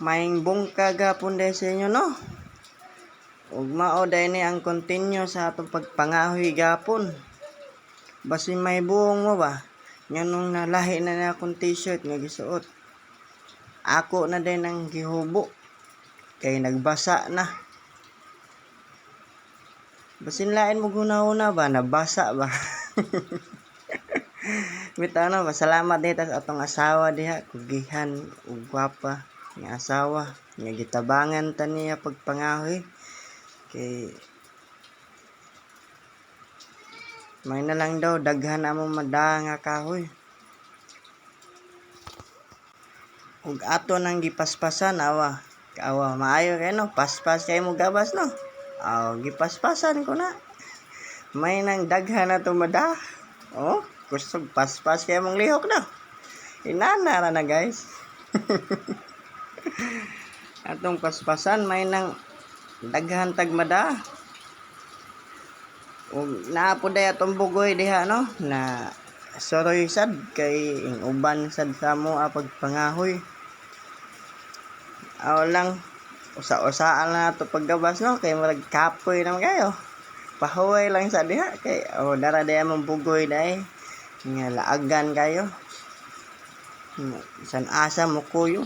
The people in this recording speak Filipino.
Maing bungka gapon dahil sa inyo, no? Ug mao dahil ni ang continue sa atong pagpangahoy gapon. Basin may buong mo ba? Nga nung nalahi na na akong t-shirt nga gisuot. Ako na din ang gihubo. Kay nagbasa na. Basin lain mo guna-una ba? Nabasa ba? Bitaw na, pasalamat dito sa atong asawa diha, kugihan ug gwapa nga asawa nga gitabangan ta niya pagpangahoy. Kay may na lang daw daghan amo mada nga kahoy. Ug ato nang gipaspasan awa awa maayo kay no paspas kay mo gabas no. Aw gipaspasan ko na. May nang daghan na to mada. Oh kusog paspas kay mong lihok na inana ra na guys atong paspasan may nang daghan tagmada. Ug naa day atong bugoy diha no? Na soroy sad kay ing uban sad sa mo ah, pagpangahoy aw lang usa-usaan na to paggabas no? Kay murag kapoy naman kayo. Pahuway lang sa diha kay oh dara day among bugoy day. Nga laagan kayo. San asa mo kuyo